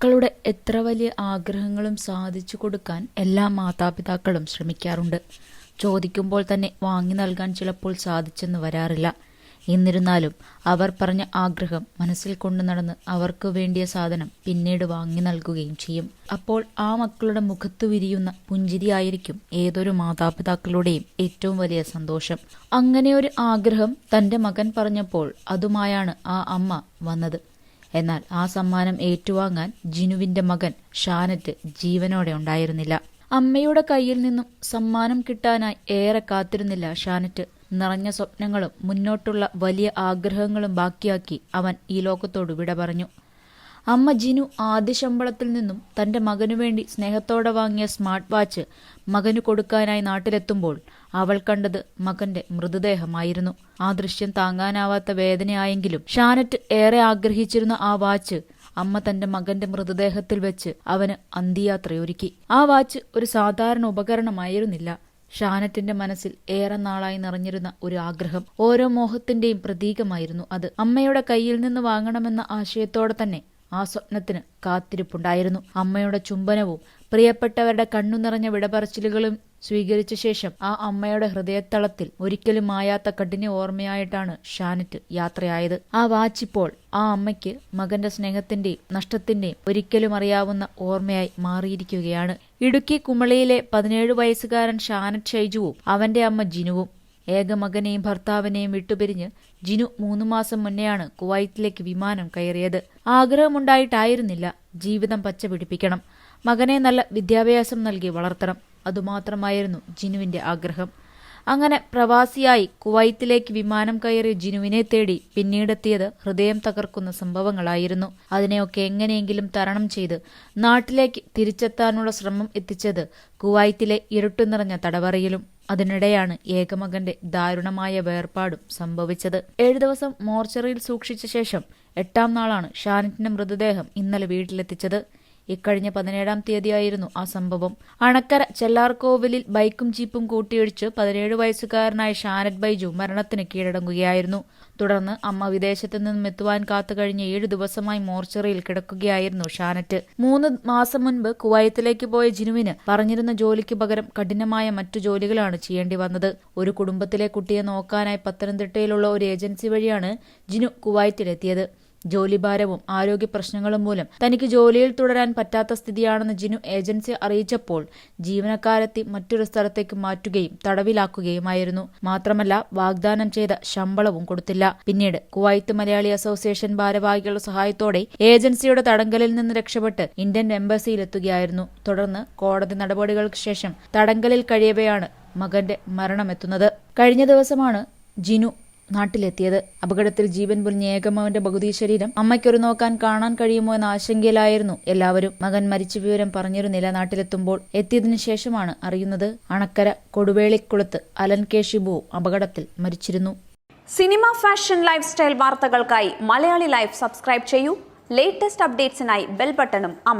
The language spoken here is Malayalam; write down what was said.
മക്കളുടെ എത്ര വലിയ ആഗ്രഹങ്ങളും സാധിച്ചു കൊടുക്കാൻ എല്ലാ മാതാപിതാക്കളും ശ്രമിക്കാറുണ്ട്. ചോദിക്കുമ്പോൾ തന്നെ വാങ്ങി നൽകാൻ ചിലപ്പോൾ സാധിച്ചെന്ന് വരാറില്ല. എന്നിരുന്നാലും അവർ പറഞ്ഞ ആഗ്രഹം മനസ്സിൽ കൊണ്ടു നടന്ന് അവർക്ക് വേണ്ടിയ സാധനം പിന്നീട് വാങ്ങി നൽകുകയും ചെയ്യും. അപ്പോൾ ആ മക്കളുടെ മുഖത്തു വിരിയുന്ന പുഞ്ചിരിയായിരിക്കും ഏതൊരു മാതാപിതാക്കളുടെയും ഏറ്റവും വലിയ സന്തോഷം. അങ്ങനെ ഒരു ആഗ്രഹം തന്റെ മകൻ പറഞ്ഞപ്പോൾ അതുമായാണ് ആ അമ്മ വന്നത്. എന്നാൽ ആ സമ്മാനം ഏറ്റുവാങ്ങാൻ ജിനുവിന്റെ മകൻ ഷാനറ്റ് ജീവനോടെ ഉണ്ടായിരുന്നില്ല. അമ്മയുടെ കയ്യിൽ നിന്നും സമ്മാനം കിട്ടാനായി ഏറെ കാത്തിരുന്നില്ല ഷാനറ്റ് നിറഞ്ഞ സ്വപ്നങ്ങളും മുന്നോട്ടുള്ള വലിയ ആഗ്രഹങ്ങളും ബാക്കിയാക്കി അവൻ ഈ ലോകത്തോട് വിട പറഞ്ഞു അമ്മ ജിനു ആദ്യ ശമ്പളത്തിൽ നിന്നും തന്റെ മകനു വേണ്ടി സ്നേഹത്തോടെ വാങ്ങിയ സ്മാർട്ട് വാച്ച് മകനു കൊടുക്കാനായി നാട്ടിലെത്തുമ്പോൾ അവൾ കണ്ടത് മകന്റെ മൃതദേഹമായിരുന്നു. ആ ദൃശ്യം താങ്ങാനാവാത്ത വേദനയായെങ്കിലും ഷാനറ്റ് ഏറെ ആഗ്രഹിച്ചിരുന്ന ആ വാച്ച് അമ്മ തന്റെ മകന്റെ മൃതദേഹത്തിൽ വെച്ച് അവന് അന്ത്യയാത്രയൊരുക്കി. ആ വാച്ച് ഒരു സാധാരണ ഉപകരണമായിരുന്നില്ല. ഷാനറ്റിന്റെ മനസ്സിൽ ഏറെ നാളായി നിറഞ്ഞിരുന്ന ഒരു ആഗ്രഹം ഓരോ മോഹത്തിന്റെയും പ്രതീകമായിരുന്നു അത്. അമ്മയുടെ കയ്യിൽ നിന്ന് വാങ്ങണമെന്ന ആശയത്തോടെ തന്നെ ആ സ്വപ്നത്തിന് കാത്തിരിപ്പുണ്ടായിരുന്നു. അമ്മയുടെ ചുംബനവും പ്രിയപ്പെട്ടവരുടെ കണ്ണു നിറഞ്ഞ വിടപറച്ചിലുകളും സ്വീകരിച്ച ശേഷം ആ അമ്മയുടെ ഹൃദയത്തളത്തിൽ ഒരിക്കലും മായാത്ത കഠിന ഓർമ്മയായിട്ടാണ് ഷാനറ്റ് യാത്രയായത്. ആ വാച്ചിപ്പോൾ ആ അമ്മയ്ക്ക് മകന്റെ സ്നേഹത്തിന്റെയും നഷ്ടത്തിന്റെയും ഒരിക്കലും അറിയാവുന്ന ഓർമ്മയായി മാറിയിരിക്കുകയാണ്. ഇടുക്കി കുമളിയിലെ പതിനേഴ് വയസ്സുകാരൻ ഷാനറ്റ് ഷൈജുവും അവന്റെ അമ്മ ജിനുവും ഏക മകനെയും ഭർത്താവിനെയും വിട്ടുപിരിഞ്ഞ് ജിനു മൂന്നു മാസം മുന്നെയാണ് കുവൈറ്റിലേക്ക് വിമാനം കയറിയത്. ആഗ്രഹമുണ്ടായിട്ടായിരുന്നില്ല ജീവിതം പച്ച പിടിപ്പിക്കണം. മകനെ നല്ല വിദ്യാഭ്യാസം നൽകി വളർത്തണം. അതുമാത്രമായിരുന്നു ജിനുവിന്റെ ആഗ്രഹം. അങ്ങനെ പ്രവാസിയായി കുവൈത്തിലേക്ക് വിമാനം കയറി ജിനുവിനെ തേടി പിന്നീടെത്തിയത് ഹൃദയം തകർക്കുന്ന സംഭവങ്ങളായിരുന്നു. അതിനെയൊക്കെ എങ്ങനെയെങ്കിലും തരണം ചെയ്ത് നാട്ടിലേക്ക് തിരിച്ചെത്താനുള്ള ശ്രമം എത്തിച്ചത് കുവൈത്തിലെ ഇരുട്ടു നിറഞ്ഞ തടവറയിലും അതിനിടെയാണ് ഏകമകന്റെ ദാരുണമായ വേർപാടും സംഭവിച്ചത്. ഏഴു ദിവസം മോർച്ചറിയിൽ സൂക്ഷിച്ച ശേഷം എട്ടാം നാളാണ് ഷാനിറ്റിന്റെ മൃതദേഹം ഇന്നലെ വീട്ടിലെത്തിച്ചത്. ഇക്കഴിഞ്ഞ പതിനേഴാം തീയതിയായിരുന്നു ആ സംഭവം. അണക്കര ചെല്ലാർകോവിലിൽ ബൈക്കും ജീപ്പും കൂട്ടിയിടിച്ച് പതിനേഴ് വയസ്സുകാരനായ ഷാനറ്റ് ബൈജു മരണത്തിന് കീഴടങ്ങുകയായിരുന്നു. തുടർന്ന് അമ്മ വിദേശത്തു നിന്നും എത്തുവാൻ കാത്തു കഴിഞ്ഞ ഏഴു ദിവസമായി മോർച്ചറിയിൽ കിടക്കുകയായിരുന്നു ഷാനറ്റ്. മൂന്ന് മാസം മുൻപ് കുവൈത്തിലേക്ക് പോയ ജിനുവിന് പറഞ്ഞിരുന്ന ജോലിക്ക് പകരം കഠിനമായ മറ്റു ജോലികളാണ് ചെയ്യേണ്ടി വന്നത്. ഒരു കുടുംബത്തിലെ കുട്ടിയെ നോക്കാനായി പത്തനംതിട്ടയിലുള്ള ഒരു ഏജൻസി വഴിയാണ് ജിനു കുവൈറ്റിലെത്തിയത് ജോലിഭാരവും ആരോഗ്യ പ്രശ്നങ്ങളും മൂലം തനിക്ക് ജോലിയിൽ തുടരാൻ പറ്റാത്ത സ്ഥിതിയാണെന്ന് ജിനു ഏജൻസി അറിയിച്ചപ്പോൾ ജീവനക്കാരെത്തി മറ്റൊരു സ്ഥലത്തേക്ക് മാറ്റുകയും തടവിലാക്കുകയുമായിരുന്നു. മാത്രമല്ല വാഗ്ദാനം ചെയ്ത ശമ്പളവും കൊടുത്തില്ല. പിന്നീട് കുവൈത്ത് മലയാളി അസോസിയേഷൻ ഭാരവാഹികളുടെ സഹായത്തോടെ ഏജൻസിയുടെ തടങ്കലിൽ നിന്ന് രക്ഷപ്പെട്ട് ഇന്ത്യൻ എംബസിയിലെത്തുകയായിരുന്നു. തുടർന്ന് കോടതി നടപടികൾക്ക് ശേഷം തടങ്കലിൽ കഴിയവെയാണ് മകന്റെ മരണമെത്തുന്നത്. കഴിഞ്ഞ ദിവസമാണ് ജിനു നാട്ടിലെത്തിയത്. അപകടത്തിൽ ജീവൻ പൊലിഞ്ഞ ഏകമ്മവന്റെ ഭഗതി ശരീരം അമ്മയ്ക്കൊരു നോക്കാൻ കാണാൻ കഴിയുമോ എന്ന ആശങ്കയിലായിരുന്നു എല്ലാവരും. മകൻ മരിച്ച വിവരം പറഞ്ഞിരുന്നില്ല നാട്ടിലെത്തുമ്പോൾ എത്തിയതിനു ശേഷമാണ് അറിയുന്നത്. അണക്കര കൊടുവേളിക്കുളത്ത് അലൻ കെ ഷിബു അപകടത്തിൽ മരിച്ചിരുന്നു. സിനിമ ഫാഷൻ ലൈഫ് സ്റ്റൈൽ വാർത്തകൾക്കായി മലയാളി ലൈഫ് സബ്സ്ക്രൈബ് ചെയ്യൂ. ലേറ്റസ്റ്റ് അപ്ഡേറ്റ്സിനായി ബെൽ ബട്ടണും അമർ